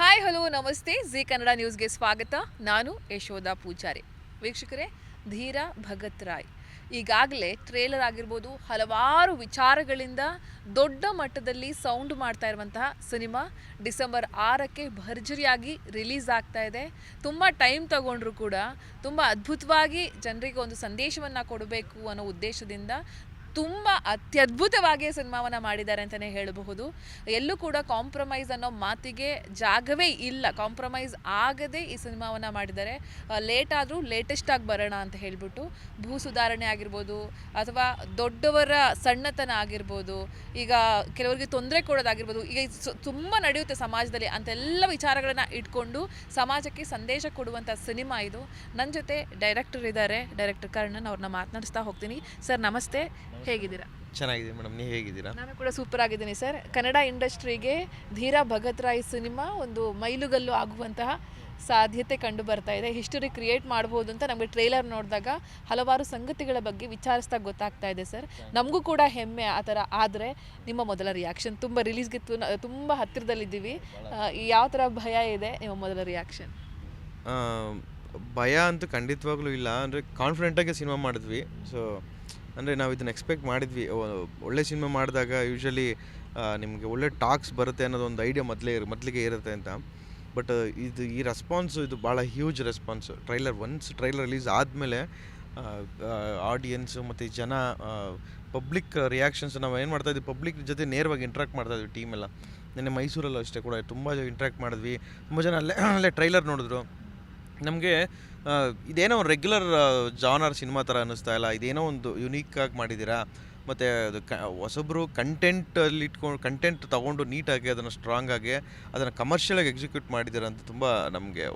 Hi hello ನಮಸ್ತೆ G Kannada ನ್ಯೂಸ್ಗೆ ಸ್ವಾಗತ. ನಾನು ಯಶೋಧ ಪೂಜಾರಿ. ವೀಕ್ಷಕರೇ, ಧೀರ ಭಗತ್ ರಾಯ್. ಈಗಾಗಲೇ ಟ್ರೇಲರ್ ಆಗಿರ್ಬೋದು, ಹಲವಾರು ವಿಚಾರಗಳಿಂದ ದೊಡ್ಡ ಮಟ್ಟದಲ್ಲಿ ಸೌಂಡ್ ಮಾಡ್ತಾ ಇರುವಂತಹ ಸಿನಿಮಾ ಡಿಸೆಂಬರ್ ಆರಕ್ಕೆ ಭರ್ಜರಿಯಾಗಿ ರಿಲೀಸ್ ಆಗ್ತಾ ಇದೆ. ತುಂಬ ಟೈಮ್ ತಗೊಂಡ್ರು ಕೂಡ, ತುಂಬ ಅದ್ಭುತವಾಗಿ ಜನರಿಗೆ ಒಂದು ಸಂದೇಶವನ್ನು ಕೊಡಬೇಕು ಅನ್ನೋ ಉದ್ದೇಶದಿಂದ ತುಂಬ ಅತ್ಯದ್ಭುತವಾಗಿ ಸಿನಿಮಾವನ್ನು ಮಾಡಿದ್ದಾರೆ ಅಂತಲೇ ಹೇಳಬಹುದು. ಎಲ್ಲೂ ಕೂಡ ಕಾಂಪ್ರಮೈಸ್ ಅನ್ನೋ ಮಾತಿಗೆ ಜಾಗವೇ ಇಲ್ಲ. ಕಾಂಪ್ರಮೈಸ್ ಆಗದೆ ಈ ಸಿನಿಮಾವನ್ನು ಮಾಡಿದ್ದಾರೆ. ಲೇಟ್ ಆದರೂ ಲೇಟೆಸ್ಟ್ ಆಗಿ ಬರೋಣ ಅಂತ ಹೇಳಿಬಿಟ್ಟು, ಭೂ ಸುಧಾರಣೆ ಆಗಿರ್ಬೋದು ಅಥವಾ ದೊಡ್ಡವರ ಸಣ್ಣತನ ಆಗಿರ್ಬೋದು, ಈಗ ಕೆಲವರಿಗೆ ತೊಂದರೆ ಕೊಡೋದಾಗಿರ್ಬೋದು, ಈಗ ತುಂಬ ನಡೆಯುತ್ತೆ ಸಮಾಜದಲ್ಲಿ ಅಂತೆಲ್ಲ ವಿಚಾರಗಳನ್ನ ಇಟ್ಕೊಂಡು ಸಮಾಜಕ್ಕೆ ಸಂದೇಶ ಕೊಡುವಂಥ ಸಿನಿಮಾ ಇದು. ನನ್ನ ಜೊತೆ ಡೈರೆಕ್ಟರ್ ಇದ್ದಾರೆ. ಡೈರೆಕ್ಟರ್ ಕರ್ಣನ್ ಅವ್ರನ್ನ ಮಾತನಾಡಿಸ್ತಾ ಹೋಗ್ತೀನಿ. ಸರ್, ನಮಸ್ತೆ. ಹೇಗಿದ್ದೀರಾ? ಚೆನ್ನಾಗಿದೆ ಮೇಡಮ್ ನೀವು ಹೇಗಿದ್ದೀರಾ? ನಾನು ಕೂಡ ಸೂಪರ್ ಆಗಿದ್ದೀನಿ ಸರ್. ಕನ್ನಡ ಇಂಡಸ್ಟ್ರಿಗೆ ಧೀರ ಭಗತ್ ರಾಯ್ ಸಿನಿಮಾ ಒಂದು ಮೈಲುಗಲ್ಲು ಆಗುವಂತಹ ಸಾಧ್ಯತೆ ಕಂಡು ಬರ್ತಾ ಇದೆ. ಹಿಸ್ಟರಿ ಕ್ರಿಯೇಟ್ ಮಾಡ್ಬೋದು ಅಂತ ನಮಗೆ ಟ್ರೇಲರ್ ನೋಡಿದಾಗ ಹಲವಾರು ಸಂಗತಿಗಳ ಬಗ್ಗೆ ವಿಚಾರಿಸ್ತಾ ಗೊತ್ತಾಗ್ತಾ ಇದೆ ಸರ್. ನಮಗೂ ಕೂಡ ಹೆಮ್ಮೆ ಆ ಥರ ಆದರೆ ನಿಮ್ಮ ಮೊದಲ ರಿಯಾಕ್ಷನ್ ತುಂಬ ರಿಲೀಸ್ಗೆ ತುಂಬ ಹತ್ತಿರದಲ್ಲಿದ್ದೀವಿ. ಯಾವ ಥರ ಭಯ ಇದೆ ನಿಮ್ಮ ಮೊದಲ ರಿಯಾಕ್ಷನ್ ಭಯ ಅಂತೂ ಖಂಡಿತವಾಗ್ಲೂ ಇಲ್ಲ. ಅಂದರೆ ಕಾನ್ಫಿಡೆಂಟಾಗಿ ಸಿನಿಮಾ ಮಾಡಿದ್ವಿ. ಸೊ ಅಂದರೆ ನಾವು ಇದನ್ನು ಎಕ್ಸ್ಪೆಕ್ಟ್ ಮಾಡಿದ್ವಿ. ಒಳ್ಳೆ ಸಿನಿಮಾ ಮಾಡಿದಾಗ ಯೂಶ್ವಲಿ ನಿಮಗೆ ಒಳ್ಳೆ ಟಾಕ್ಸ್ ಬರುತ್ತೆ ಅನ್ನೋದು ಒಂದು ಐಡಿಯಾ ಮೊದಲೇ ಮೊದಲಿಗೆ ಇರುತ್ತೆ ಅಂತ. ಬಟ್ ಇದು ಈ ರೆಸ್ಪಾನ್ಸು ಇದು ಭಾಳ huge response trailer once trailer release ಆದಮೇಲೆ ಆಡಿಯನ್ಸು ಮತ್ತು ಜನ ಪಬ್ಲಿಕ್ ರಿಯಾಕ್ಷನ್ಸ್ ನಾವು ಏನು ಮಾಡ್ತಾ ಇದ್ವಿ ಪಬ್ಲಿಕ್ ಜೊತೆ ನೇರವಾಗಿ ಇಂಟ್ರಾಕ್ಟ್ ಮಾಡ್ತಾ ಇದ್ವಿ ಟೀಮ್ ಎಲ್ಲ. ನಿನ್ನೆ ಮೈಸೂರಲ್ಲೂ ಅಷ್ಟೇ ಕೂಡ ತುಂಬ ಇಂಟ್ರಾಕ್ಟ್ ಮಾಡಿದ್ವಿ. ತುಂಬ ಜನ ಅಲ್ಲೇ ಅಲ್ಲೇ ಟ್ರೈಲರ್ ನೋಡಿದ್ರು. ನಮಗೆ ಇದೇನೋ ಒಂದು ರೆಗ್ಯುಲರ್ ಜಾನರ್ ಸಿನಿಮಾ ಥರ ಅನ್ನಿಸ್ತಾ ಇಲ್ಲ. ಇದೇನೋ ಒಂದು ಯುನೀಕಾಗಿ ಮಾಡಿದ್ದೀರಾ ಮತ್ತು ಅದು ಕ, ಹೊಸಬ್ರು ಕಂಟೆಂಟಲ್ಲಿ ಇಟ್ಕೊಂಡು ಕಂಟೆಂಟ್ ತೊಗೊಂಡು ನೀಟಾಗಿ ಅದನ್ನು ಸ್ಟ್ರಾಂಗ್ ಆಗಿ, ಅದನ್ನು ಕಮರ್ಷಿಯಲಾಗಿ ಎಕ್ಸಿಕ್ಯೂಟ್ ಮಾಡಿದ್ದೀರಾ ಅಂತ ತುಂಬ ನಮಗೆ,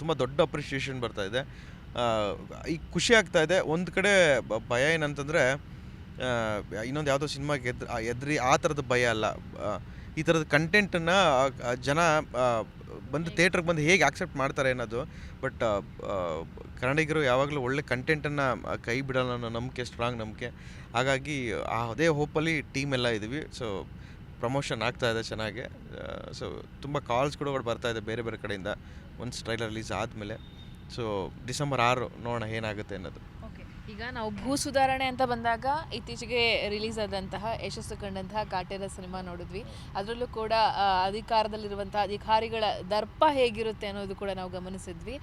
ತುಂಬ ದೊಡ್ಡ ಅಪ್ರಿಷಿಯೇಷನ್ ಬರ್ತಾ ಇದೆ. ಈಗ ಖುಷಿ ಆಗ್ತಾ ಇದೆ. ಒಂದು ಕಡೆ ಭಯ ಏನಂತಂದರೆ ಇನ್ನೊಂದು ಯಾವುದೋ ಸಿನಿಮಾಗೆ ಎದ್, ಎದ್ರಿ, ಆ ಥರದ ಭಯ ಅಲ್ಲ. ಈ ಥರದ ಕಂಟೆಂಟನ್ನು ಜನ ಬಂದು ಥಿಯೇಟ್ರಿಗೆ ಬಂದು ಹೇಗೆ ಆಕ್ಸೆಪ್ಟ್ ಮಾಡ್ತಾರೆ ಅನ್ನೋದು ಬಟ್ ಕನ್ನಡಿಗರು ಯಾವಾಗಲೂ ಒಳ್ಳೆ ಕಂಟೆಂಟನ್ನು ಕೈ ಬಿಡೋಲ್ಲ ಅನ್ನೋ ನಂಬಿಕೆ ಸ್ಟ್ರಾಂಗ್ ನಂಬಿಕೆ. ಹಾಗಾಗಿ, ಆ, ಅದೇ ಹೋಪಲ್ಲಿ ಟೀಮ್ ಎಲ್ಲ ಇದ್ದೀವಿ ಸೊ ಪ್ರಮೋಷನ್ ಆಗ್ತಾ ಇದೆ ಚೆನ್ನಾಗಿ. ಸೊ ತುಂಬ ಕಾಲ್ಸ್ ಕೂಡ ಬರ್ತಾ ಇದೆ ಬೇರೆ ಬೇರೆ ಕಡೆಯಿಂದ. ಒಂದು ಟ್ರೈಲರ್ ರಿಲೀಸ್ ಆದಮೇಲೆ. ಸೊ ಡಿಸೆಂಬರ್ ಆರು ನೋಡೋಣ ಏನಾಗುತ್ತೆ ಅನ್ನೋದು. ಈಗ ನಾವು ಭೂ ಸುಧಾರಣೆ ಅಂತ ಬಂದಾಗ ಇತ್ತೀಚೆಗೆ ರಿಲೀಸ್ ಆದಂತಹ ಯಶಸ್ಸು ಕಂಡಂತಹ ಕಾಟೇರ ಸಿನಿಮಾ ನೋಡಿದ್ವಿ. ಅದರಲ್ಲೂ ಕೂಡ ಅಧಿಕಾರದಲ್ಲಿರುವಂಥ ಅಧಿಕಾರಿಗಳ ದರ್ಪ ಹೇಗಿರುತ್ತೆ ಅನ್ನೋದು ಕೂಡ ನಾವು ಗಮನಿಸಿದ್ವಿ.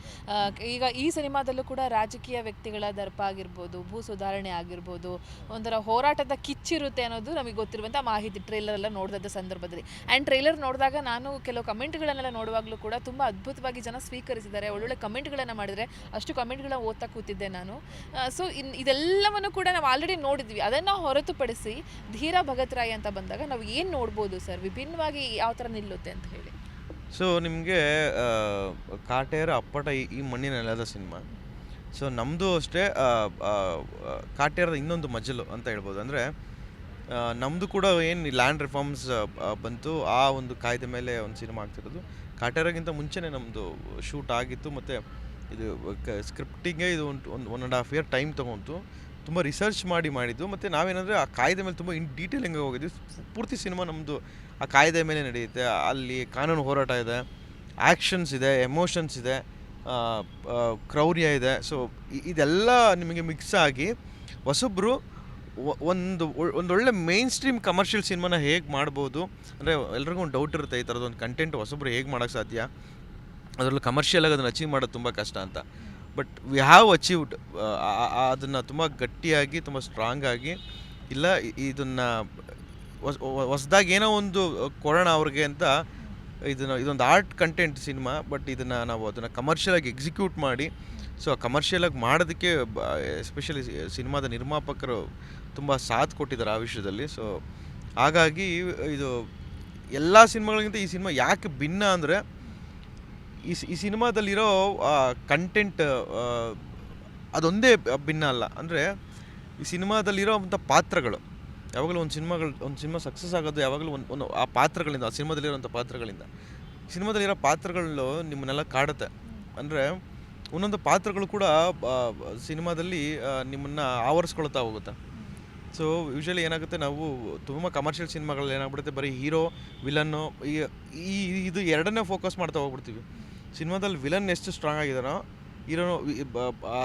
ಈಗ ಈ ಸಿನಿಮಾದಲ್ಲೂ ಕೂಡ ರಾಜಕೀಯ ವ್ಯಕ್ತಿಗಳ ದರ್ಪ ಆಗಿರ್ಬೋದು, ಭೂ ಸುಧಾರಣೆ ಆಗಿರ್ಬೋದು, ಒಂಥರ ಹೋರಾಟದ ಕಿಚ್ಚಿರುತ್ತೆ ಅನ್ನೋದು ನಮಗೆ ಗೊತ್ತಿರುವಂಥ ಮಾಹಿತಿ ಟ್ರೈಲರ್ ಎಲ್ಲ ನೋಡಿದಂಥ ಸಂದರ್ಭದಲ್ಲಿ. ಆ್ಯಂಡ್ ಟ್ರೇಲರ್ ನೋಡಿದಾಗ ನಾನು ಕೆಲವು ಕಮೆಂಟ್ಗಳನ್ನೆಲ್ಲ ನೋಡುವಾಗಲೂ ಕೂಡ ತುಂಬ ಅದ್ಭುತವಾಗಿ ಜನ ಸ್ವೀಕರಿಸಿದ್ದಾರೆ. ಒಳ್ಳೊಳ್ಳೆ ಕಮೆಂಟ್ಗಳನ್ನು ಮಾಡಿದರೆ ಅಷ್ಟು ಕಮೆಂಟ್ಗಳನ್ನ ಓದ್ತಾ ಕೂತಿದ್ದೆ ನಾನು. ಸೊ ಇನ್ ಇದೆಲ್ಲವನ್ನು ಕೂಡ ನಾವು ಆಲ್ರೆಡಿ ನೋಡಿದ್ವಿ. ಅದನ್ನು ಹೊರತುಪಡಿಸಿ ಧೀರ ಭಗತ್ ರಾಯ್ ಅಂತ ಬಂದಾಗ ನಾವು ಏನು ನೋಡ್ಬೋದು ಸರ್? ವಿಭಿನ್ನವಾಗಿ ಯಾವ ಥರ ನಿಲ್ಲುತ್ತೆ ಅಂತ ಹೇಳಿ. ಸೊ ನಿಮಗೆ ಕಾಟೇರ ಅಪ್ಪಟ ಈ- ಮಣ್ಣಿನ ನೆಲದ ಸಿನಿಮಾ. ಸೊ ನಮ್ಮದು ಅಷ್ಟೇ ಕಾಟೇರದ ಇನ್ನೊಂದು ಮಜಲು ಅಂತ ಹೇಳ್ಬೋದು. ಅಂದರೆ ನಮ್ಮದು ಕೂಡ ಏನು ಲ್ಯಾಂಡ್ ರಿಫಾರ್ಮ್ಸ್ ಬಂತು, ಆ ಒಂದು ಕಾಯ್ದೆ ಮೇಲೆ ಒಂದು ಸಿನಿಮಾ ಆಗ್ತಿರೋದು. ಕಾಟೇರಗಿಂತ ಮುಂಚೆನೇ ನಮ್ಮದು ಶೂಟ್ ಆಗಿತ್ತು. ಮತ್ತು ಇದು ಸ್ಕ್ರಿಪ್ಟಿಂಗೇ ಇದು ಒಂದು ಒಂದು one and half year time ತೊಗೊಂತು. ತುಂಬ ರಿಸರ್ಚ್ ಮಾಡಿ ಮಾಡಿದ್ದು. ಮತ್ತು ನಾವೇನಂದರೆ ಆ ಕಾಯ್ದೆ ಮೇಲೆ ತುಂಬ ಇನ್ ಡೀಟೇಲಿಂಗ್ ಹೋಗಿದ್ವಿ. ಪೂರ್ತಿ ಸಿನಿಮಾ ನಮ್ಮದು ಆ ಕಾಯ್ದೆ ಮೇಲೆ ನಡೆಯುತ್ತೆ. ಅಲ್ಲಿ ಕಾನೂನು ಹೋರಾಟ ಇದೆ. ಆ್ಯಕ್ಷನ್ಸ್ ಇದೆ ಎಮೋಷನ್ಸ್ ಇದೆ ಕ್ರೌರ್ಯ ಇದೆ. ಸೊ ಇದೆಲ್ಲ ನಿಮಗೆ ಮಿಕ್ಸ್ ಆಗಿ ಹೊಸಬ್ರು ಒ- ಒಂದು ಒಂದೊಳ್ಳೆ ಮೇನ್ ಸ್ಟ್ರೀಮ್ ಕಮರ್ಷಿಯಲ್ ಸಿನಿಮಾನ ಹೇಗೆ ಮಾಡ್ಬೋದು? ಅಂದರೆ ಎಲ್ರಿಗೂ ಒಂದು ಡೌಟ್ ಇರುತ್ತೆ ಈ ಥರದ್ದು ಒಂದು ಕಂಟೆಂಟ್ ಹೊಸಬ್ರು ಹೇಗೆ ಮಾಡೋಕ್ಕೆ ಸಾಧ್ಯ? ಅದರಲ್ಲೂ ಕಮರ್ಷಿಯಲಾಗಿ ಅದನ್ನು ಅಚೀವ್ ಮಾಡೋದು ತುಂಬ ಕಷ್ಟ ಅಂತ. ಬಟ್ ವಿ ಹ್ಯಾವ್ ಅಚೀವ್ಡ್ ಅದನ್ನು ತುಂಬ ಗಟ್ಟಿಯಾಗಿ, ತುಂಬ ಸ್ಟ್ರಾಂಗ್ ಆಗಿ, ಇಲ್ಲ ಇದನ್ನು ಇದನ್ನ ಹೊಸದಾಗಿ ಏನೋ ಒಂದು ಕೊಡೋಣ ಅವ್ರಿಗೆ ಅಂತ ಇದನ್ನು, ಇದೊಂದು ಆರ್ಟ್ ಕಂಟೆಂಟ್ ಸಿನಿಮಾ ಬಟ್ ಇದನ್ನು ನಾವು ಅದನ್ನು ಕಮರ್ಷಿಯಲಾಗಿ ಎಕ್ಸಿಕ್ಯೂಟ್ ಮಾಡಿ ಸೊ ಕಮರ್ಷಿಯಲಾಗಿ ಮಾಡೋದಕ್ಕೆ ಎಸ್ಪೆಷಲಿ ಸಿನಿಮಾದ ನಿರ್ಮಾಪಕರು ತುಂಬ ಸಾಥ್ ಕೊಟ್ಟಿದ್ದಾರೆ ಆ ವಿಷಯದಲ್ಲಿ. ಸೊ ಹಾಗಾಗಿ ಇದು ಎಲ್ಲ ಸಿನಿಮಾಗಳಿಗಿಂತ ಈ ಸಿನಿಮಾ ಯಾಕೆ ಭಿನ್ನ ಅಂದರೆ ಈ ಈ ಸಿನಿಮಾದಲ್ಲಿರೋ ಕಂಟೆಂಟ್ ಅದೊಂದೇ ಭಿನ್ನ ಅಲ್ಲ. ಅಂದರೆ, ಈ ಸಿನಿಮಾದಲ್ಲಿರೋ ಅಂಥ ಪಾತ್ರಗಳು, ಯಾವಾಗಲೂ ಒಂದು ಸಿನಿಮಾಗಳು, ಒಂದು ಸಿನಿಮಾ ಸಕ್ಸಸ್ ಆಗೋದು ಯಾವಾಗಲೂ ಒಂದು ಒಂದು, ಆ ಪಾತ್ರಗಳಿಂದ, ಆ ಸಿನಿಮಾದಲ್ಲಿರೋಂಥ ಪಾತ್ರಗಳಿಂದ. ಸಿನಿಮಾದಲ್ಲಿರೋ ಪಾತ್ರಗಳು ನಿಮ್ಮನ್ನೆಲ್ಲ ಕಾಡುತ್ತೆ. ಅಂದರೆ, ಒಂದೊಂದು ಪಾತ್ರಗಳು ಕೂಡ ಸಿನಿಮಾದಲ್ಲಿ ನಿಮ್ಮನ್ನು ಆವರಿಸ್ಕೊಳ್ತಾ ಹೋಗುತ್ತೆ. ಸೊ ಯೂಶ್ವಲಿ ಏನಾಗುತ್ತೆ, ನಾವು ತುಂಬ ಕಮರ್ಷಿಯಲ್ ಸಿನಿಮಾಗಳಲ್ಲಿ ಏನಾಗ್ಬಿಡುತ್ತೆ, ಬರೀ ಹೀರೋ, ವಿಲನ್ನು, ಈ ಇದು ಎರಡನ್ನೇ ಫೋಕಸ್ ಮಾಡ್ತಾ ಹೋಗ್ಬಿಡ್ತೀವಿ. ಸಿನಿಮಾದಲ್ಲಿ ವಿಲನ್ ಎಷ್ಟು ಸ್ಟ್ರಾಂಗ್ ಆಗಿದಾರೋ ಹೀರೋ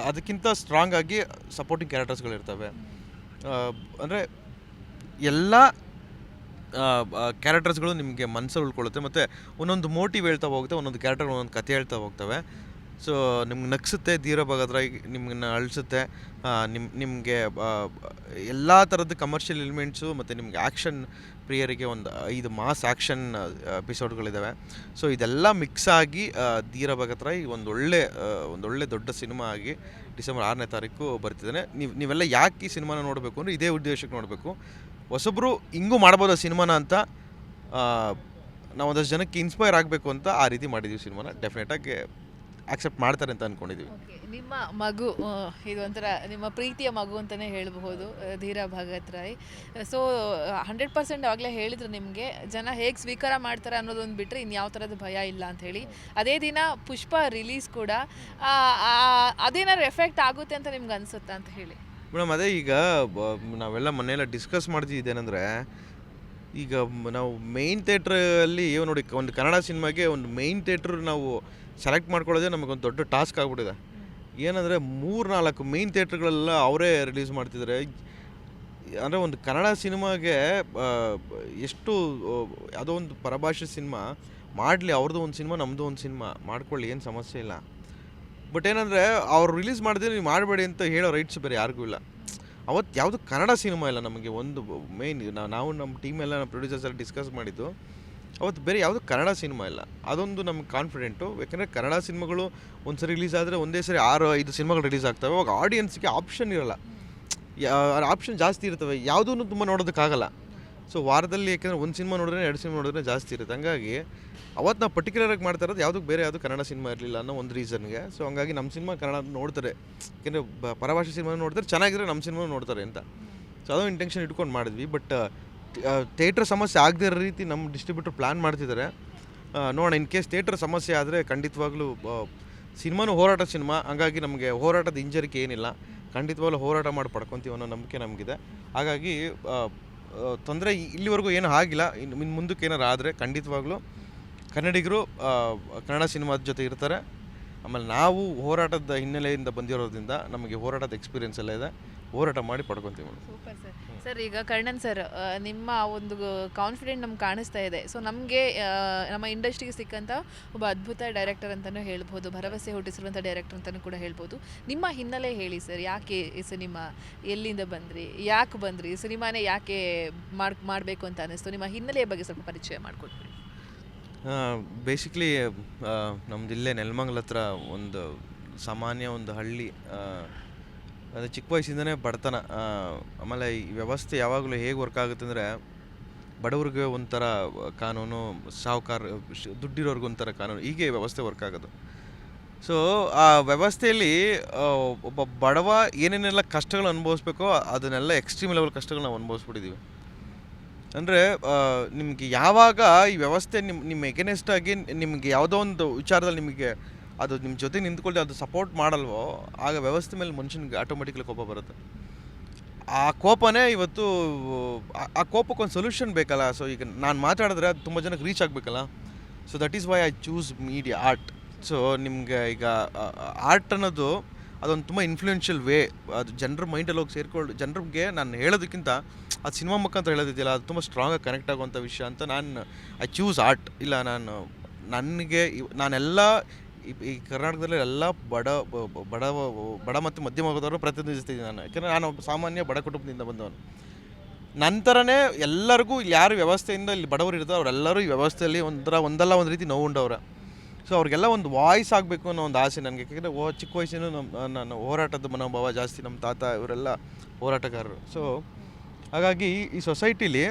ಅದಕ್ಕಿಂತ ಸ್ಟ್ರಾಂಗ್ ಆಗಿ ಸಪೋರ್ಟಿಂಗ್ ಕ್ಯಾರೆಕ್ಟರ್ಸ್ಗಳಿರ್ತವೆ ಅಂದರೆ ಎಲ್ಲ ಕ್ಯಾರೆಕ್ಟರ್ಸ್ಗಳು ನಿಮಗೆ ಮನಸ್ಸಲ್ಲಿ ಉಳ್ಕೊಳ್ಳುತ್ತೆ, ಮತ್ತು ಒಂದೊಂದು ಮೋಟಿವ್ ಹೇಳ್ತಾ ಹೋಗುತ್ತೆ, ಒಂದೊಂದು ಕ್ಯಾರೆಕ್ಟರ್ ಒಂದೊಂದು ಕಥೆ ಹೇಳ್ತಾ ಹೋಗ್ತವೆ. ಸೊ ನಿಮ್ಗೆ ನಗ್ಸುತ್ತೆ ಧೀರ ಭಗದ್ರ ನಿಮ್ಮನ್ನ ಅಳಿಸುತ್ತೆ. ನಿಮ್ಮ ನಿಮಗೆ ಎಲ್ಲ ಥರದ ಕಮರ್ಷಿಯಲ್ ಎಲಿಮೆಂಟ್ಸು ಮತ್ತು ನಿಮಗೆ ಆ್ಯಕ್ಷನ್ ಪ್ರಿಯರಿಗೆ ಒಂದು ಐದು ಮಾಸ್ ಆ್ಯಕ್ಷನ್ ಎಪಿಸೋಡ್ಗಳಿದ್ದಾವೆ ಸೊ ಇದೆಲ್ಲ ಮಿಕ್ಸ್ ಆಗಿ ಧೀರ ಭಗತ್ರ ಒಂದು ಒಳ್ಳೆ ಆ, ಒಂದು ಒಳ್ಳೆ ದೊಡ್ಡ ಸಿನಿಮಾ ಆಗಿ ಡಿಸೆಂಬರ್ ಆರನೇ ತಾರೀಕು ಬರ್ತಿದ್ದಾನೆ. ನೀವು ನೀವೆಲ್ಲ ಯಾಕೆ ಈ ಸಿನಿಮಾನ ನೋಡಬೇಕು ಅಂದರೆ ಇದೇ ಉದ್ದೇಶಕ್ಕೆ ನೋಡಬೇಕು. ಹೊಸಬ್ರು ಹಿಂಗೂ ಮಾಡ್ಬೋದು ಆ ಸಿನಿಮಾನ ಅಂತ ನಾವು ಒಂದಷ್ಟು ಜನಕ್ಕೆ ಇನ್ಸ್ಪೈರ್ ಆಗಬೇಕು ಅಂತ ಆ ರೀತಿ ಮಾಡಿದ್ದೀವಿ ಸಿನಿಮಾನ ಡೆಫಿನೆಟಾಗಿ ಆಕ್ಸೆಪ್ಟ್ ಮಾಡ್ತಾರೆ ಅಂತ ಅಂದ್ಕೊಂಡಿದ್ದೀವಿ ನಿಮ್ಮ ಮಗು ಇದು ಒಂಥರ ನಿಮ್ಮ ಪ್ರೀತಿಯ ಮಗು ಅಂತಲೇ ಹೇಳಬಹುದು Dheera Bhagat Roy. So hundred percent ಆಗಲೇ ಹೇಳಿದ್ರು ನಿಮಗೆ ಜನ ಹೇಗೆ ಸ್ವೀಕಾರ ಮಾಡ್ತಾರೆ ಅನ್ನೋದೊಂದು ಬಿಟ್ಟರೆ ಇನ್ಯಾವ ಥರದ ಭಯ ಇಲ್ಲ ಅಂತ ಹೇಳಿ. ಅದೇ ದಿನ ಪುಷ್ಪ ರಿಲೀಸ್ ಕೂಡ ಅದೇನಾದ್ರು ಎಫೆಕ್ಟ್ ಆಗುತ್ತೆ ಅಂತ ನಿಮ್ಗೆ ಅನಿಸುತ್ತಾ ಅಂತ ಹೇಳಿ. ಮೇಡಮ್ ಅದೇ ಈಗ ನಾವೆಲ್ಲ ಮನೆಯೆಲ್ಲ ಡಿಸ್ಕಸ್ ಮಾಡ್ತಿದ್ದೇನೆಂದರೆ ಈಗ ನಾವು ಮೇಯ್ನ್ ಥಿಯೇಟ್ರಲ್ಲಿ ನೋಡಿ, ಒಂದು ಕನ್ನಡ ಸಿನಿಮಾಗೆ ಒಂದು ಮೇಯ್ನ್ ಥಿಯೇಟ್ರ್ ನಾವು ಸೆಲೆಕ್ಟ್ ಮಾಡ್ಕೊಳ್ಳೋದೇ ನಮಗೊಂದು ದೊಡ್ಡ ಟಾಸ್ಕ್ ಆಗ್ಬಿಟ್ಟಿದೆ. ಏನಂದರೆ ಮೂರು ನಾಲ್ಕು ಮೇಯ್ನ್ ಥಿಯೇಟ್ರ್ಗಳೆಲ್ಲ ಅವರೇ ರಿಲೀಸ್ ಮಾಡ್ತಿದ್ದಾರೆ. ಅಂದರೆ ಒಂದು ಕನ್ನಡ ಸಿನಿಮಾಗೆ ಎಷ್ಟು ಯಾವುದೋ ಒಂದು ಪರಭಾಷೆ ಸಿನಿಮಾ ಮಾಡಲಿ, ಅವ್ರದ್ದು ಒಂದು ಸಿನಿಮಾ ನಮ್ಮದು ಒಂದು ಸಿನಿಮಾ, ಮಾಡ್ಕೊಳ್ಳಿ, ಏನು ಸಮಸ್ಯೆ ಇಲ್ಲ. ಬಟ್ ಏನಂದರೆ ಅವ್ರು ರಿಲೀಸ್ ಮಾಡಿದ್ರೆ ನೀವು ಮಾಡಬೇಡಿ ಅಂತ ಹೇಳೋ ರೈಟ್ಸ್ ಬೇರೆ ಯಾರಿಗೂ ಇಲ್ಲ. ಅವತ್ತು ಯಾವುದು ಕನ್ನಡ ಸಿನಿಮಾ ಇಲ್ಲ ನಮಗೆ, ಒಂದು ಮೇಯ್ನ್ ನಾವು ನಮ್ಮ ಟೀಮ್ ಎಲ್ಲ ನಮ್ಮ ಪ್ರೊಡ್ಯೂಸರ್ಸ್ ಎಲ್ಲ ಡಿಸ್ಕಸ್ ಮಾಡಿದ್ದು ಅವತ್ತು ಬೇರೆ ಯಾವುದು ಕನ್ನಡ ಸಿನಿಮಾ ಇಲ್ಲ. ಅದೊಂದು ನಮ್ಗೆ ಕಾನ್ಫಿಡೆಂಟು ಯಾಕಂದರೆ ಕನ್ನಡ ಸಿನಿಮಾಗಳು ಒಂದು ಸರಿ ರಿಲೀಸ್ ಆದರೆ ಒಂದೇ ಸರಿ ಆರು, ಐದು ಸಿನಿಮಾಗಳು ರಿಲೀಸ್ ಆಗ್ತವೆ. ಅವಾಗ ಆಡಿಯನ್ಸ್ಗೆ ಆಪ್ಷನ್ ಇರಲ್ಲ. ಆಪ್ಷನ್ ಜಾಸ್ತಿ ಇರ್ತವೆ. ಯಾವುದೂ ತುಂಬ ನೋಡೋದಕ್ಕಾಗಲ್ಲ. ಸೊ ವಾರದಲ್ಲಿ ಯಾಕೆಂದ್ರೆ ಒಂದು ಸಿನಿಮಾ ನೋಡಿದ್ರೆ ಎರಡು ಸಿನಿಮಾ ನೋಡಿದ್ರೆ ಜಾಸ್ತಿ ಇರುತ್ತೆ. ಹಂಗಾಗಿ ಅವತ್ತು ನಾವು ಪರ್ಟಿಕ್ಯುಲರಾಗಿ ಮಾಡ್ತಾ ಇರೋದು ಯಾವುದಕ್ಕೆ ಬೇರೆ ಯಾವುದು ಕನ್ನಡ ಸಿನಿಮಾ ಇರಲಿಲ್ಲ ಅನ್ನೋ ಒಂದು ರೀಸನ್ಗೆ ಸೊ ಹಂಗಾಗಿ ನಮ್ಮ ಸಿನಿಮಾ ಕನ್ನಡ ನೋಡ್ತಾರೆ. ಯಾಕೆಂದರೆ ಪರಭಾಷೆ ಸಿನಿಮಾ ನೋಡ್ತಾರೆ, ಚೆನ್ನಾಗಿದ್ರೆ ನಮ್ಮ ಸಿನಿಮಾ ನೋಡ್ತಾರೆ ಅಂತ. ಸೊ ಅದೋ ಇಂಟೆನ್ಷನ್ ಇಟ್ಕೊಂಡು ಮಾಡಿದ್ವಿ. ಬಟ್ ಥಿಯೇಟ್ರ್ ಸಮಸ್ಯೆ ಆಗದೇ ಇರೋ ರೀತಿ ನಮ್ಮ ಡಿಸ್ಟ್ರಿಬ್ಯೂಟರ್ ಪ್ಲ್ಯಾನ್ ಮಾಡ್ತಿದ್ದಾರೆ ನೋಡೋಣ ಇನ್ ಕೇಸ್ ಥಿಯೇಟ್ರ್ ಸಮಸ್ಯೆ ಆದರೆ ಖಂಡಿತವಾಗ್ಲೂ ಸಿನಿಮಾನು ಹೋರಾಟ ಸಿನಿಮಾ ಹಂಗಾಗಿ ನಮಗೆ ಹೋರಾಟದ ಹಿಂಜರಿಕೆ ಏನಿಲ್ಲ. ಖಂಡಿತವಾಗ್ಲೂ ಹೋರಾಟ ಮಾಡಿ ಪಡ್ಕೊತೀವಿ ಅನ್ನೋ ನಂಬಿಕೆ ನಮಗಿದೆ. ಹಾಗಾಗಿ ತೊಂದರೆ ಇಲ್ಲಿವರೆಗೂ ಏನೂ ಆಗಿಲ್ಲ. ಇನ್ನು ಮುಂದಕ್ಕೆ ಏನಾರು ಆದರೆ ಖಂಡಿತವಾಗ್ಲೂ ಕನ್ನಡಿಗರು ಕನ್ನಡ ಸಿನಿಮಾದ ಜೊತೆ ಇರ್ತಾರೆ. ಆಮೇಲೆ ನಾವು ಹೋರಾಟದ ಹಿನ್ನೆಲೆಯಿಂದ ಬಂದಿರೋದ್ರಿಂದ ನಮಗೆ ಹೋರಾಟದ ಎಕ್ಸ್ಪೀರಿಯನ್ಸ್ ಎಲ್ಲ ಇದೆ. ಹೋರಾಟ ಮಾಡಿ ಪಡ್ಕೊತೀವಿ ಸೂಪರ್ ಸರ್. ಸರ್, ಈಗ ಕರ್ಣನ್ ಸರ್ ನಿಮ್ಮ ಒಂದು ಕಾನ್ಫಿಡೆಂಟ್ ನಮ್ಗೆ ಕಾಣಿಸ್ತಾ ಇದೆ. ಸೊ ನಮಗೆ ನಮ್ಮ ಇಂಡಸ್ಟ್ರಿಗೆ ಸಿಕ್ಕಂಥ ಒಬ್ಬ ಅದ್ಭುತ ಡೈರೆಕ್ಟರ್ ಅಂತಲೂ ಹೇಳ್ಬೋದು, ಭರವಸೆ ಹುಟ್ಟಿಸಿರುವಂಥ ಡೈರೆಕ್ಟರ್ ಅಂತಲೂ ಕೂಡ ಹೇಳ್ಬೋದು. ನಿಮ್ಮ ಹಿನ್ನೆಲೆ ಹೇಳಿ ಸರ್, ಯಾಕೆ ಈ ಸಿನಿಮಾ ಎಲ್ಲಿಂದ ಬಂದ್ರಿ, ಯಾಕೆ ಬಂದ್ರಿ ಸಿನಿಮಾನೇ ಯಾಕೆ ಮಾಡ್, ಮಾಡಬೇಕು ಅಂತ ಅನ್ನಿಸ್ತು. ನಿಮ್ಮ ಹಿನ್ನೆಲೆಯ ಬಗ್ಗೆ ಸ್ವಲ್ಪ ಪರಿಚಯ ಮಾಡಿಕೊಟ್ಬಿಡಿ ಬೇಸಿಕ್ಲಿ ನಮ್ದು ಇಲ್ಲೇ ನೆಲಮಂಗಲ ಹತ್ರ ಒಂದು ಸಾಮಾನ್ಯ ಒಂದು ಹಳ್ಳಿ ಅದು ಚಿಕ್ಕ ವಯಸ್ಸಿಂದನೇ ಬಡತನ. ಆಮೇಲೆ ಈ ವ್ಯವಸ್ಥೆ ಯಾವಾಗಲೂ ಹೇಗೆ ವರ್ಕ್ ಆಗುತ್ತೆ ಅಂದರೆ, ಬಡವ್ರಿಗೆ ಒಂಥರ ಕಾನೂನು, ಸಾಹುಕಾರ ದುಡ್ಡಿರೋರ್ಗೆ ಒಂಥರ ಕಾನೂನು, ಹೀಗೆ ವ್ಯವಸ್ಥೆ ವರ್ಕ್ ಆಗೋದು. ಸೊ ಆ ವ್ಯವಸ್ಥೆಯಲ್ಲಿ ಒಬ್ಬ ಬಡವ ಏನೇನೆಲ್ಲ ಕಷ್ಟಗಳು ಅನುಭವಿಸ್ಬೇಕೋ ಅದನ್ನೆಲ್ಲ ಎಕ್ಸ್ಟ್ರೀಮ್ ಲೆವೆಲ್ ಕಷ್ಟಗಳು ನಾವು ಅನುಭವಿಸ್ಬಿಟ್ಟಿದ್ದೀವಿ ಅಂದರೆ ನಿಮಗೆ ಯಾವಾಗ ಈ ವ್ಯವಸ್ಥೆ ನಿಮ್ಮ ನಿಮ್ಮ ಎಗೆನೆಸ್ಟ್ ಆಗಿ ನಿಮಗೆ ಯಾವುದೋ ಒಂದು ವಿಚಾರದಲ್ಲಿ ನಿಮಗೆ ಅದು ನಿಮ್ಮ ಜೊತೆ ನಿಂತ್ಕೊಳ್ಳಿ ಅದು ಸಪೋರ್ಟ್ ಮಾಡಲ್ವೋ, ಆಗ ವ್ಯವಸ್ಥೆ ಮೇಲೆ ಮನುಷ್ಯನಿಗೆ ಆಟೋಮೆಟಿಕ್ಲಿ ಕೋಪ ಬರುತ್ತೆ. ಆ ಕೋಪನೇ ಇವತ್ತು, ಆ- ಕೋಪಕ್ಕೆ ಒಂದು ಸೊಲ್ಯೂಷನ್ ಬೇಕಲ್ಲ. ಸೊ ಈಗ ನಾನು ಮಾತಾಡಿದ್ರೆ ಅದು ತುಂಬ ಜನಕ್ಕೆ reach ಆಗಬೇಕಲ್ಲ. So that is why I choose media art so ನಿಮಗೆ ಈಗ ಆರ್ಟ್ ಅನ್ನೋದು ಅದೊಂದು ತುಂಬ ಇನ್ಫ್ಲೂಯೆನ್ಷಿಯಲ್ ವೇ ಅದು ಜನರ ಮೈಂಡಲ್ಲಿ ಹೋಗಿ ಸೇರಿಕೊಂಡು ಜನರಿಗೆ ನಾನು ಹೇಳೋದಕ್ಕಿಂತ ಅದು ಸಿನಿಮಾ ಮುಖಾಂತರ ಹೇಳೋದಿದೆಯಲ್ಲ, ಅದು ತುಂಬ ಸ್ಟ್ರಾಂಗಾಗಿ ಕನೆಕ್ಟ್ ಆಗುವಂಥ ವಿಷಯ ಅಂತ ನಾನು ಐ ಚೂಸ್ ಆರ್ಟ್ ಇಲ್ಲ, ನಾನು ನನಗೆ ನಾನೆಲ್ಲ ಈ ಕರ್ನಾಟಕದಲ್ಲಿ ಎಲ್ಲ ಬಡ ಬಡ ಬಡ ಮತ್ತು ಮಧ್ಯಮ ವರ್ಗದವರು ಪ್ರತಿನಿಧಿಸ್ತಿದ್ದೀನಿ ನಾನು. ಯಾಕಂದರೆ ನಾನು ಒಬ್ಬ ಸಾಮಾನ್ಯ ಬಡ ಕುಟುಂಬದಿಂದ ಬಂದವನು. ನಂತರನೇ ಎಲ್ಲರಿಗೂ ಯಾರು ವ್ಯವಸ್ಥೆಯಿಂದ ಇಲ್ಲಿ ಬಡವರು ಇರ್ತಾರೆ ಅವರೆಲ್ಲರೂ ಈ ವ್ಯವಸ್ಥೆಯಲ್ಲಿ ಒಂಥರ, ಒಂದಲ್ಲ ಒಂದು ರೀತಿ ನೋವುಂಡವ್ರೆ. ಸೊ ಅವ್ರಿಗೆಲ್ಲ ಒಂದು ವಾಯ್ಸ್ ಆಗಬೇಕು ಅನ್ನೋ ಒಂದು ಆಸೆ ನನಗೆ. ಯಾಕೆಂದರೆ ಓ, ಚಿಕ್ಕ ವಯಸ್ಸಿನೂ ನಮ್ಮ ನಾನು ಹೋರಾಟದ ಮನೋಭಾವ ಜಾಸ್ತಿ ನಮ್ಮ ತಾತ, ಇವರೆಲ್ಲ ಹೋರಾಟಗಾರರು. ಸೊ ಹಾಗಾಗಿ ಈ ಸೊಸೈಟಿಲಿ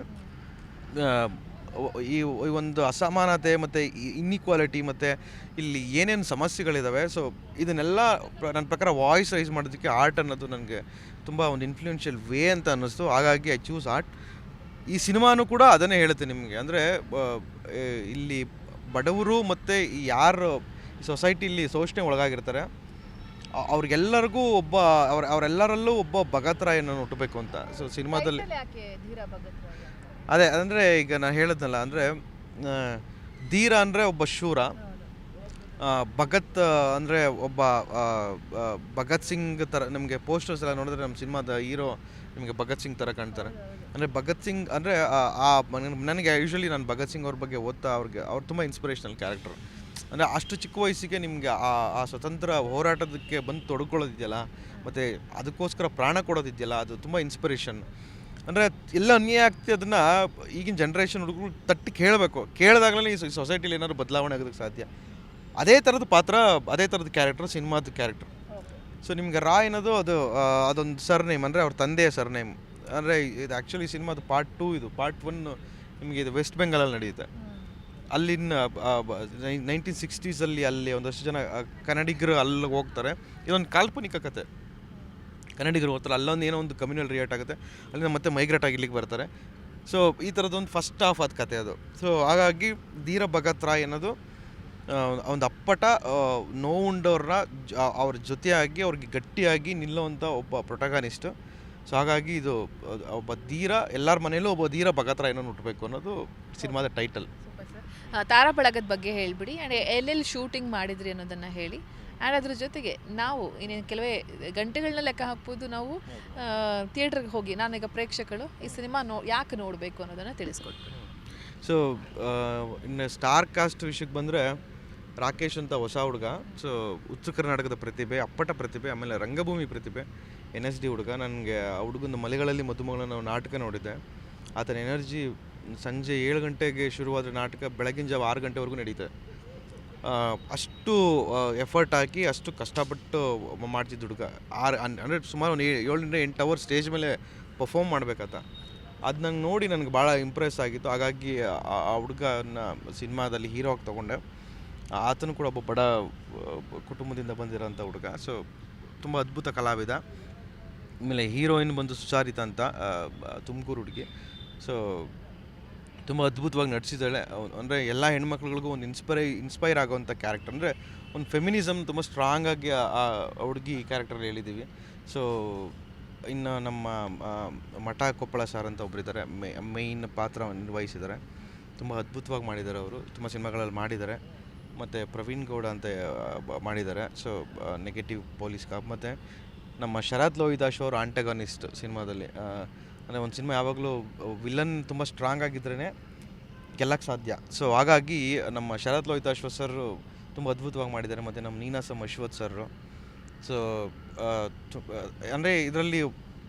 ಈ ಒಂದು ಅಸಮಾನತೆ ಮತ್ತು ಇನ್ಇಕ್ವಾಲಿಟಿ ಮತ್ತು ಇಲ್ಲಿ ಏನೇನು ಸಮಸ್ಯೆಗಳಿದ್ದಾವೆ ಸೊ ಇದನ್ನೆಲ್ಲ ನನ್ನ ಪ್ರಕಾರ ವಾಯ್ಸ್ ರೈಸ್ ಮಾಡೋದಕ್ಕೆ ಆರ್ಟ್ ಅನ್ನೋದು ನನಗೆ ತುಂಬ ಒಂದು ಇನ್ಫ್ಲೂಯೆನ್ಷಿಯಲ್ ವೇ ಅಂತ ಅನ್ನಿಸ್ತು. ಹಾಗಾಗಿ ಐ ಚೂಸ್ ಆರ್ಟ್ ಈ ಸಿನಿಮಾನು ಕೂಡ ಅದನ್ನೇ ಹೇಳುತ್ತೆ ನಿಮಗೆ. ಅಂದರೆ ಇಲ್ಲಿ ಬಡವರು ಮತ್ತು ಯಾರು ಸೊಸೈಟಿಲಿ ಶೋಷಣೆ ಒಳಗಾಗಿರ್ತಾರೆ ಅವ್ರಿಗೆಲ್ಲರಿಗೂ ಒಬ್ಬ ಅವ್ರ ಅವರೆಲ್ಲರಲ್ಲೂ ಒಬ್ಬ ಭಗತ್ ರಾಯನ ಹುಟ್ಟಬೇಕು ಅಂತ. ಸೊ ಸಿನಿಮಾದಲ್ಲಿ? ಅದೇ ಅಂದರೆ ಈಗ ನಾನು ಹೇಳಿದ್ನಲ್ಲ ಅಂದರೆ ಧೀರ ಅಂದರೆ ಒಬ್ಬ ಶೂರ. ಭಗತ್ ಅಂದರೆ ಒಬ್ಬ ಭಗತ್ ಸಿಂಗ್ ಥರ ನಿಮಗೆ ಪೋಸ್ಟರ್ಸ್ ಎಲ್ಲ ನೋಡಿದ್ರೆ ನಮ್ಮ ಸಿನಿಮಾದ ಹೀರೋ ನಿಮಗೆ ಭಗತ್ ಸಿಂಗ್ ಥರ ಕಾಣ್ತಾರೆ. ಅಂದರೆ ಭಗತ್ ಸಿಂಗ್ ಅಂದರೆ ಆ ನನಗೆ ಯೂಶ್ವಲಿ ನಾನು ಭಗತ್ ಸಿಂಗ್ ಅವ್ರ ಬಗ್ಗೆ ಓದ್ತಾ ಅವ್ರಿಗೆ ಅವ್ರು ತುಂಬ ಇನ್ಸ್ಪಿರೇಷನಲ್ ಕ್ಯಾರೆಕ್ಟರ್ ಅಂದರೆ ಅಷ್ಟು ಚಿಕ್ಕ ವಯಸ್ಸಿಗೆ ನಿಮಗೆ ಆ ಆ ಸ್ವತಂತ್ರ ಹೋರಾಟದಕ್ಕೆ ಬಂದು ತೊಡ್ಕೊಳ್ಳೋದಿದೆಯಲ್ಲ, ಮತ್ತು ಅದಕ್ಕೋಸ್ಕರ ಪ್ರಾಣ ಕೊಡೋದಿದೆಯಲ್ಲ, ಅದು ತುಂಬ ಇನ್ಸ್ಪಿರೇಷನ್ ಅಂದರೆ ಎಲ್ಲ ಅನ್ಯಾಯ ಆಗ್ತಿ ಅದನ್ನು ಈಗಿನ ಜನ್ರೇಷನ್ ಹುಡುಗರು ತಟ್ಟಿ ಕೇಳಬೇಕು. ಕೇಳಿದಾಗಲೇ ಈ ಸೊಸೈಟಿಲಿ ಏನಾದ್ರು ಬದಲಾವಣೆ ಆಗೋದಕ್ಕೆ ಸಾಧ್ಯ. ಅದೇ ಥರದ ಪಾತ್ರ, ಅದೇ ಥರದ ಕ್ಯಾರೆಕ್ಟರ್ ಸಿನಿಮಾದ ಕ್ಯಾರೆಕ್ಟರ್ ಸೊ ನಿಮ್ಗೆ ರಾ ಅನ್ನೋದು ಅದು ಅದೊಂದು ಅದೊಂದು ಸರ್ನೇಮ್ ಅಂದರೆ ಅವ್ರ ತಂದೆಯ ಸರ್ನೇಮ್ ಅಂದರೆ ಇದು ಆ್ಯಕ್ಚುಲಿ ಸಿನಿಮಾದ ಪಾರ್ಟ್ ಟೂ ಇದು ಪಾರ್ಟ್ ಒನ್ ನಿಮಗೆ ಇದು ವೆಸ್ಟ್ ಬೆಂಗಾಲಲ್ಲಿ ನಡೆಯುತ್ತೆ. ಅಲ್ಲಿನ ನೈನ್ಟೀನ್ ಸಿಕ್ಸ್ಟೀಸಲ್ಲಿ ಅಲ್ಲಿ ಒಂದಷ್ಟು ಜನ ಕನ್ನಡಿಗರು ಅಲ್ಲಿ ಹೋಗ್ತಾರೆ. ಇದೊಂದು ಕಾಲ್ಪನಿಕ ಕತೆ. ಕನ್ನಡಿಗರು ಹೋಗ್ತಾರೆ. ಅಲ್ಲೊಂದು ಏನೋ ಒಂದು ಕಮ್ಯುನಲ್ ರಿಯಾಕ್ಟ್ ಆಗುತ್ತೆ. ಅಲ್ಲಿಂದ ಮತ್ತೆ ಮೈಗ್ರೇಟ್ ಆಗಿ ಇಲ್ಲಿಗೆ ಬರ್ತಾರೆ. ಸೊ ಈ ಥರದ್ದೊಂದು ಫಸ್ಟ್ ಹಾಫ್ ಅದು ಕತೆ ಅದು. ಸೊ ಹಾಗಾಗಿ ಧೀರ ಭಗತ್ ರಾಯ್ ಅನ್ನೋದು ಒಂದು ಅಪ್ಪಟ ನೋವುಂಡವ್ರನ್ನ ಅವ್ರ ಜೊತೆಯಾಗಿ, ಅವ್ರಿಗೆ ಗಟ್ಟಿಯಾಗಿ ನಿಲ್ಲುವಂಥ ಒಬ್ಬ ಪ್ರೊಟಗಾನಿಸ್ಟು ಸೊ ಹಾಗಾಗಿ ಇದು ಒಬ್ಬ ಧೀರ, ಎಲ್ಲರ ಮನೆಯಲ್ಲೂ ಒಬ್ಬ ಧೀರ ಭಗತ್ ರಾಯನ ಹುಟ್ಟಬೇಕು ಅನ್ನೋದು ಸಿನಿಮಾದ ಟೈಟಲ್ ತಾರಾ ಬಳಗದ ಬಗ್ಗೆ ಹೇಳಿಬಿಡಿ. ಆ್ಯಂಡ್ ಎಲ್ಲೆಲ್ಲಿ ಶೂಟಿಂಗ್ ಮಾಡಿದ್ರಿ ಅನ್ನೋದನ್ನು ಹೇಳಿ. ಆ್ಯಂಡ್ ಅದ್ರ ಜೊತೆಗೆ ನಾವು ಇನ್ನೇನು ಕೆಲವೇ ಗಂಟೆಗಳನ್ನ ಲೆಕ್ಕ ಹಾಕ್ಬೋದು ನಾವು. ಥಿಯೇಟ್ರಿಗೆ ಹೋಗಿ. ನಾನೀಗ ಪ್ರೇಕ್ಷಕರು ಈ ಸಿನಿಮಾ ನೋ, ಯಾಕೆ ನೋಡಬೇಕು ಅನ್ನೋದನ್ನು ತಿಳಿಸ್ಕೊಡ್ತೀನಿ. ಸೊ ಇನ್ನು ಸ್ಟಾರ್ ಕಾಸ್ಟ್ ವಿಷಯಕ್ಕೆ ಬಂದರೆ ರಾಕೇಶ್ ಅಂತ ಹೊಸ ಹುಡುಗ. ಸೊ ಉತ್ತರ ಕರ್ನಾಟಕದ ಪ್ರತಿಭೆ, ಅಪ್ಪಟ ಪ್ರತಿಭೆ, ಆಮೇಲೆ ರಂಗಭೂಮಿ ಪ್ರತಿಭೆ, ಎನ್ ಎಸ್ ಡಿ ಹುಡುಗ. ನನಗೆ ಆ ಹುಡುಗನ ಮಲೆಗಳಲ್ಲಿ ಮದುಮಗಳನ್ನು ನಾಟಕ ನೋಡಿದ್ದೆ. ಆತನ ಎನರ್ಜಿ ಸಂಜೆ ಏಳು ಗಂಟೆಗೆ ಶುರುವಾದ ನಾಟಕ ಬೆಳಗಿನ ಜಾವ ಆರು ಗಂಟೆವರೆಗೂ ನಡೀತದೆ. ಅಷ್ಟು ಎಫರ್ಟ್ ಹಾಕಿ ಅಷ್ಟು ಕಷ್ಟಪಟ್ಟು ಮಾಡ್ತಿದ್ದ ಹುಡುಗ. ಆರು ಅಂದರೆ ಸುಮಾರು ಒಂದು ಏಳರಿಂದ ಎಂಟು ಅವರ್ ಸ್ಟೇಜ್ ಮೇಲೆ ಪರ್ಫಾರ್ಮ್ ಮಾಡಬೇಕಾತ. ಅದು ನಂಗೆ ನೋಡಿ ನನಗೆ ಭಾಳ ಇಂಪ್ರೆಸ್ ಆಗಿತ್ತು. ಹಾಗಾಗಿ ಆ ಹುಡುಗನ ಸಿನಿಮಾದಲ್ಲಿ ಹೀರೋ ಆಗಿ ತೊಗೊಂಡೆ. ಆತನು ಕೂಡ ಒಬ್ಬ ಬಡ ಕುಟುಂಬದಿಂದ ಬಂದಿರೋಂಥ ಹುಡುಗ. ಸೊ ತುಂಬ ಅದ್ಭುತ ಕಲಾವಿದ. ಆಮೇಲೆ ಹೀರೋಯಿನ್ ಬಂದು ಸುಚಾರಿತ ಅಂತ ತುಮಕೂರು ಹುಡುಗಿ. ಸೊ ತುಂಬ ಅದ್ಭುತವಾಗಿ ನಟಿಸಿದ್ದಾಳೆ ಅಂದರೆ ಎಲ್ಲ ಹೆಣ್ಮಕ್ಳುಗಳಿಗೂ ಒಂದು ಇನ್ಸ್ಪೈರ್ ಇನ್ಸ್ಪೈರ್ ಆಗೋವಂಥ ಕ್ಯಾರೆಕ್ಟರ್ ಅಂದರೆ ಒಂದು ಫೆಮಿನಿಸಮ್ ತುಂಬ ಸ್ಟ್ರಾಂಗ್ ಆಗಿ ಆ ಹುಡುಗಿ ಕ್ಯಾರೆಕ್ಟರ್ ಹೇಳಿದ್ದೀವಿ ಸೊ ಇನ್ನು ನಮ್ಮ ಮಠ ಕೊಪ್ಪಳ ಸರ್ ಅಂತ ಒಬ್ಬರಿದ್ದಾರೆ ಮೇಯ್ನ್ ಪಾತ್ರ ನಿರ್ವಹಿಸಿದ್ದಾರೆ. ತುಂಬ ಅದ್ಭುತವಾಗಿ ಮಾಡಿದ್ದಾರೆ ಅವರು. ತುಂಬ ಸಿನಿಮಾಗಳಲ್ಲಿ ಮಾಡಿದ್ದಾರೆ. ಮತ್ತು ಪ್ರವೀಣ್ ಗೌಡ ಅಂತ ಮಾಡಿದ್ದಾರೆ. ಸೊ ನೆಗೆಟಿವ್ ಪೊಲೀಸ್ ಕಾಪ್ ಮತ್ತು ನಮ್ಮ ಶರತ್ ಲೋಹಿದಾಶ್ ಅವರು ಆಂಟಗಾನಿಸ್ಟ್ ಸಿನಿಮಾದಲ್ಲಿ. ಅಂದರೆ ಒಂದು ಸಿನಿಮಾ ಯಾವಾಗಲೂ ವಿಲನ್ ತುಂಬ ಸ್ಟ್ರಾಂಗ್ ಆಗಿದ್ರೇ ಗೆಲ್ಲಕ್ಕೆ ಸಾಧ್ಯ. ಸೊ ಹಾಗಾಗಿ ನಮ್ಮ ಶರತ್ ಲೋಹಿತಾಶ್ವ ಸರ್ ತುಂಬ ಅದ್ಭುತವಾಗಿ ಮಾಡಿದ್ದಾರೆ. ಮತ್ತು ನಮ್ಮ ನೀನಾಸಮ್ ಅಶ್ವಥ್ ಸರ್ ಸೊ ಅಂದರೆ ಇದರಲ್ಲಿ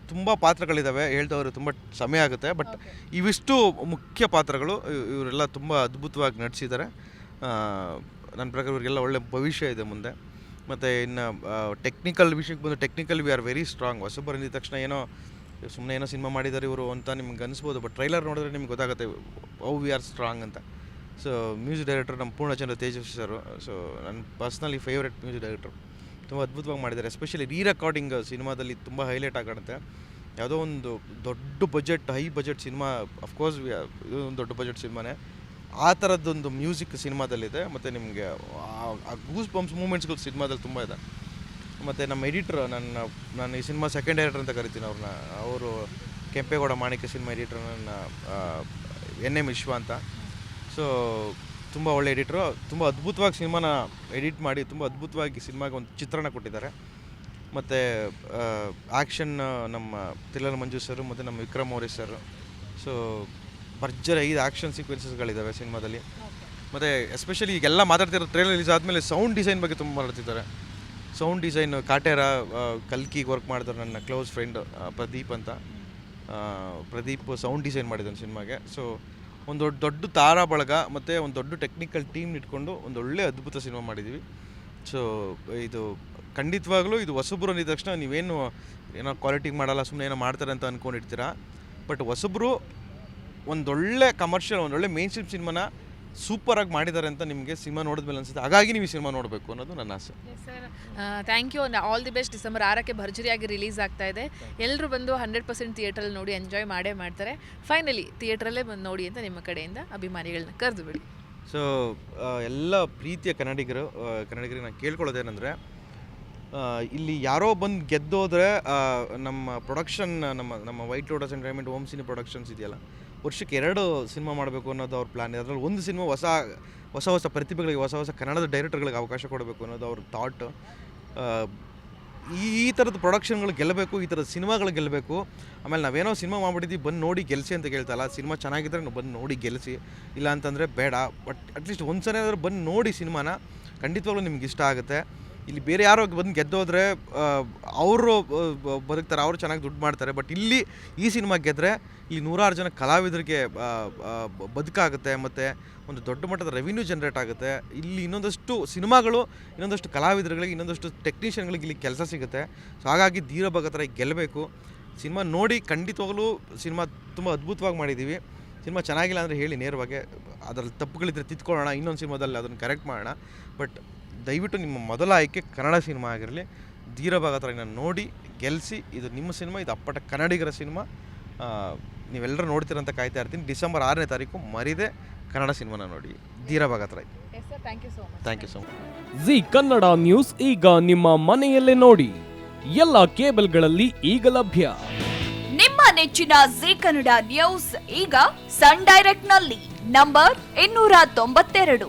ತುಂಬ ಪಾತ್ರಗಳಿದ್ದಾವೆ ಹೇಳ್ದವರು ತುಂಬ ಸಮಯ ಆಗುತ್ತೆ. ಬಟ್ ಇವಿಷ್ಟು ಮುಖ್ಯ ಪಾತ್ರಗಳು ಇವ್- ಇವರೆಲ್ಲ ತುಂಬ ಅದ್ಭುತವಾಗಿ ನಟಿಸಿದ್ದಾರೆ ನನ್ನ ಪ್ರಕಾರ ಇವರಿಗೆಲ್ಲ ಒಳ್ಳೆ ಭವಿಷ್ಯ ಇದೆ ಮುಂದೆ. ಮತ್ತು ಇನ್ನು ಟೆಕ್ನಿಕಲ್ ವಿಷಯಕ್ಕೆ ಬಂದು technical we are very strong ಹೊಸಬರು ಅಂದಿದ ತಕ್ಷಣ ಏನೋ ಸುಮ್ಮನೆ ಏನೋ ಸಿನಿಮಾ ಮಾಡಿದ್ದಾರೆ ಇವರು ಅಂತ ನಿಮ್ಗೆ ಅನಿಸ್ಬೋದು ಬಟ್ ಟ್ರೈಲರ್ ನೋಡಿದ್ರೆ ನಿಮ್ಗೆ ಗೊತ್ತಾಗುತ್ತೆ ಹೌ ವಿ ಆರ್ ಸ್ಟ್ರಾಂಗ್ ಅಂತ. ಸೊ ಮ್ಯೂಸಿಕ್ ಡೈರೆಕ್ಟರ್ ನಮ್ಮ ಪೂರ್ಣಚಂದ್ರ ತೇಜಸ್ವಿ ಸರ್ ಸೊ ನನ್ನ ಪರ್ಸ್ನಲಿ ಫೇವ್ರೆಟ್ ಮ್ಯೂಸಿಕ್ ಡೈರೆಕ್ಟರ್ ತುಂಬ ಅದ್ಭುತವಾಗಿ ಮಾಡಿದ್ದಾರೆ ಎಸ್ಪೆಷಲಿ ರೀ ರೆಕಾರ್ಡಿಂಗ್ ಸಿನಿಮಾದಲ್ಲಿ ತುಂಬ ಹೈಲೈಟ್ ಆಗುತ್ತೆ ಯಾವುದೋ ಒಂದು ದೊಡ್ಡ budget high budget cinema of course ಇದು ಒಂದು ದೊಡ್ಡ ಬಜೆಟ್ ಸಿನಿಮಾನೇ. ಆ ಥರದ್ದೊಂದು ಮ್ಯೂಸಿಕ್ ಸಿನಿಮಾದಲ್ಲಿದೆ, ಮತ್ತು ನಿಮಗೆ ಆ ಗೂಸ್ ಬಂಪ್ಸ್ ಮೂಮೆಂಟ್ಸ್ಗಳು ಸಿನಿಮಾದಲ್ಲಿ ತುಂಬ ಇದೆ. ಮತ್ತು ನಮ್ಮ ಎಡಿಟ್ರ್ ನನ್ನ ನಾನು ಈ ಸಿನಿಮಾ ಸೆಕೆಂಡ್ ಡೈರೆಕ್ಟರ್ ಅಂತ ಕರಿತೀನಿ ಅವ್ರನ್ನ. ಅವರು ಕೆಂಪೇಗೌಡ ಮಾಣಿಕ್ಯ ಸಿನಿಮಾ ಎಡಿಟ್ರ್ ನನ್ನ ಎನ್ ಎಂ ವಿಶ್ವ ಅಂತ. ಸೊ ತುಂಬ ಒಳ್ಳೆ ಎಡಿಟ್ರು ತುಂಬ ಅದ್ಭುತವಾಗಿ ಸಿನಿಮಾನ ಎಡಿಟ್ ಮಾಡಿ ತುಂಬ ಅದ್ಭುತವಾಗಿ ಸಿನಿಮಾಗೆ ಒಂದು ಚಿತ್ರಣ ಕೊಟ್ಟಿದ್ದಾರೆ. ಮತ್ತು ಆ್ಯಕ್ಷನ್ ನಮ್ಮ ತಿಲ್ಲನ ಮಂಜು ಸರ್ ಮತ್ತು ನಮ್ಮ ವಿಕ್ರಮ್ ಮೌರ್ಯ ಸರ್ ಸೊ ಭರ್ಜರ ಐದು ಆ್ಯಕ್ಷನ್ ಸೀಕ್ವೆನ್ಸಸ್ಗಳಿದ್ದಾವೆ ಸಿನಿಮಾದಲ್ಲಿ. ಮತ್ತು ಎಸ್ಪೆಷಲಿ ಈಗೆಲ್ಲ ಮಾತಾಡ್ತಿರೋ ಟ್ರೇಲರ್ ರಿಲೀಸ್ ಆದಮೇಲೆ ಸೌಂಡ್ ಡಿಸೈನ್ ಬಗ್ಗೆ ತುಂಬ ಮಾತಾಡ್ತಿದ್ದಾರೆ. ಸೌಂಡ್ ಡಿಸೈನ್ ಕಾಟೇರ ಕಲ್ಕಿಗೆ ವರ್ಕ್ ಮಾಡಿದ್ರು ನನ್ನ ಕ್ಲೋಸ್ ಫ್ರೆಂಡ್ ಪ್ರದೀಪ್ ಅಂತ. ಪ್ರದೀಪ್ ಸೌಂಡ್ ಡಿಸೈನ್ ಮಾಡಿದ್ದಾನೆ ಸಿನಿಮಾಗೆ. ಸೊ ಒಂದು ದೊಡ್ಡ ದೊಡ್ಡ ತಾರಾ ಬಳಗ ಮತ್ತು ಒಂದು ದೊಡ್ಡ ಟೆಕ್ನಿಕಲ್ ಟೀಮ್ ಇಟ್ಕೊಂಡು ಒಂದು ಒಳ್ಳೆ ಅದ್ಭುತ ಸಿನಿಮಾ ಮಾಡಿದ್ದೀವಿ ಸೊ ಇದು ಖಂಡಿತವಾಗ್ಲೂ ಇದು ಹೊಸಬ್ರು ಅಂದಿದ ತಕ್ಷಣ ನೀವೇನು ಏನೋ ಕ್ವಾಲಿಟಿ ಮಾಡಲ್ಲ ಸುಮ್ಮನೆ ಏನೋ ಮಾಡ್ತಾರೆ ಅಂತ ಅಂದ್ಕೊಂಡಿರ್ತೀರ ಬಟ್ ಹೊಸಬ್ರು ಒಂದೊಳ್ಳೆ ಕಮರ್ಷಿಯಲ್ ಒಂದೊಳ್ಳೆ ಮೇನ್ ಸ್ಟ್ರೀಮ್ ಸಿನಿಮಾನ ಸೂಪರಾಗಿ ಮಾಡಿದ್ದಾರೆ ಅಂತ ನಿಮಗೆ ಸಿನಿಮಾ ನೋಡಿದ್ಮೇಲೆ ಅನಿಸುತ್ತೆ. ಹಾಗಾಗಿ ನೀವು ಈ ಸಿನಿಮಾ ನೋಡಬೇಕು ಅನ್ನೋದು ನನ್ನ ಆಸೆ. Sir thank you all the best December ಆರಕ್ಕೆ ಭರ್ಜರಿಯಾಗಿ ರಿಲೀಸ್ ಆಗ್ತಾ ಇದೆ. ಎಲ್ಲರೂ ಬಂದು ಹಂಡ್ರೆಡ್ ಪರ್ಸೆಂಟ್ ಥಿಯೇಟ್ರಲ್ಲಿ ನೋಡಿ ಎಂಜಾಯ್ ಮಾಡೇ ಮಾಡ್ತಾರೆ. ಫೈನಲಿ ಥಿಯೇಟ್ರಲ್ಲೇ ಬಂದು ನೋಡಿ ಅಂತ ನಿಮ್ಮ ಕಡೆಯಿಂದ ಅಭಿಮಾನಿಗಳನ್ನ ಕರೆದು ಬಿಡಿ. ಸೊ ಎಲ್ಲ ಪ್ರೀತಿಯ ಕನ್ನಡಿಗರು ಕನ್ನಡಿಗರಿಗೆ ನಾನು ಕೇಳ್ಕೊಳ್ಳೋದೇನೆಂದರೆ ಇಲ್ಲಿ ಯಾರೋ ಬಂದು ಗೆದ್ದೋದ್ರೆ ನಮ್ಮ ಪ್ರೊಡಕ್ಷನ್ ನಮ್ಮ ನಮ್ಮ white lotus entertainment Om cine productions ಇದೆಯಲ್ಲ ವರ್ಷಕ್ಕೆ ಎರಡು ಸಿನಿಮಾ ಮಾಡಬೇಕು ಅನ್ನೋದು ಅವ್ರ ಪ್ಲ್ಯಾನ್ ಇದೆ ಅದರಲ್ಲಿ ಒಂದು ಸಿನಿಮಾ ಹೊಸ ಹೊಸ ಹೊಸ ಪ್ರತಿಭೆಗಳಿಗೆ, ಹೊಸ ಹೊಸ ಕನ್ನಡದ ಡೈರೆಕ್ಟರ್ಗಳಿಗೆ ಅವಕಾಶ ಕೊಡಬೇಕು ಅನ್ನೋದು ಅವ್ರ ಥಾಟ್ ಈ ಈ ಥರದ ಪ್ರೊಡಕ್ಷನ್ಗಳು ಗೆಲ್ಲಬೇಕು, ಈ ಥರದ ಸಿನಿಮಾಗಳು ಗೆಲ್ಲಬೇಕು. ಆಮೇಲೆ ನಾವೇನೋ ಸಿನಿಮಾ ಮಾಡ್ಬಿಟ್ಟಿದ್ದೀವಿ, ಬಂದು ನೋಡಿ ಗೆಲ್ಲಿಸಿ ಅಂತ ಕೇಳ್ತಲ್ಲ. ಸಿನಿಮಾ ಚೆನ್ನಾಗಿದ್ದರೆ ನಾವು ಬಂದು ನೋಡಿ ಗೆಲ್ಲಿಸಿ ಇಲ್ಲ ಅಂತಂದರೆ ಬೇಡ. ಬಟ್ ಅಟ್ಲೀಸ್ಟ್ ಒಂದು ಸಲ ಆದರೂ ಬಂದು ನೋಡಿ ಸಿನಿಮಾನ ಖಂಡಿತವಾಗ್ಲೂ ನಿಮ್ಗೆ ಇಷ್ಟ ಆಗುತ್ತೆ. ಇಲ್ಲಿ ಬೇರೆ ಯಾರೋ ಬಂದು ಗೆದ್ದೋದ್ರೆ ಅವರು ಬದುಕ್ತಾರೆ, ಅವರು ಚೆನ್ನಾಗಿ ದುಡ್ಡು ಮಾಡ್ತಾರೆ. ಬಟ್ ಇಲ್ಲಿ ಈ ಸಿನಿಮಾ ಗೆದ್ದರೆ ಇಲ್ಲಿ ನೂರಾರು ಜನ ಕಲಾವಿದರಿಗೆ ಬದುಕಾಗುತ್ತೆ, ಮತ್ತು ಒಂದು ದೊಡ್ಡ ಮಟ್ಟದ ರೆವಿನ್ಯೂ ಜನ್ರೇಟ್ ಆಗುತ್ತೆ. ಇಲ್ಲಿ ಇನ್ನೊಂದಷ್ಟು ಸಿನಿಮಾಗಳು, ಇನ್ನೊಂದಷ್ಟು ಕಲಾವಿದರುಗಳಿಗೆ, ಇನ್ನೊಂದಷ್ಟು ಟೆಕ್ನಿಷಿಯನ್ಗಳಿಗೆ ಇಲ್ಲಿ ಕೆಲಸ ಸಿಗುತ್ತೆ. ಸೊ ಹಾಗಾಗಿ ಧೀರ ಭಗತರ ಗೆಲ್ಲಬೇಕು. ಸಿನಿಮಾ ನೋಡಿ ಖಂಡಿತವಾಗಲೂ ಸಿನಿಮಾ ತುಂಬ ಅದ್ಭುತವಾಗಿ ಮಾಡಿದ್ದೀವಿ. ಸಿನಿಮಾ ಚೆನ್ನಾಗಿಲ್ಲ ಅಂದರೆ ಹೇಳಿ ನೇರವಾಗಿ, ಅದರಲ್ಲಿ ತಪ್ಪುಗಳಿದ್ರೆ ತಿದ್ಕೊಳ್ಳೋಣ, ಇನ್ನೊಂದು ಸಿನಿಮಾದಲ್ಲಿ ಅದನ್ನು ಕರೆಕ್ಟ್ ಮಾಡೋಣ. ಬಟ್ ದಯವಿಟ್ಟು ನಿಮ್ಮ ಮೊದಲ ಆಯ್ಕೆ ಕನ್ನಡ ಸಿನಿಮಾ ಆಗಿರಲಿ ಧೀರ ಭಗತರನ್ನ ನೋಡಿ ಗೆಲ್ಲಿಸಿ ಇದು ನಿಮ್ಮ ಸಿನಿಮಾ ಇದು ಅಪ್ಪಟ ಕನ್ನಡಿಗರ ಸಿನಿಮಾ. ನೀವೆಲ್ಲರೂ ನೋಡ್ತೀರಂತ ಕಾಯ್ತಾ ಇರ್ತೀನಿ. ಡಿಸೆಂಬರ್ ಆರನೇ ತಾರೀಕು ಮರಿದೆ ಕನ್ನಡ ಸಿನಿಮಾನ ನೋಡಿ Dheera Bhagat Roy yes sir thank you so much thank you so much Zee Kannada news ಈಗ ನಿಮ್ಮ ಮನೆಯಲ್ಲೇ ನೋಡಿ. ಎಲ್ಲ ಕೇಬಲ್ಗಳಲ್ಲಿ ಈಗ ಲಭ್ಯ. ನಿಮ್ಮ ನೆಚ್ಚಿನ ಜಿ ಕನ್ನಡ ನ್ಯೂಸ್ ಈಗ ಸನ್ ಡೈರೆಕ್ಟ್ನಲ್ಲಿ. ನಂಬರ್ ಇನ್ನೂರ ತೊಂಬತ್ತೆರಡು.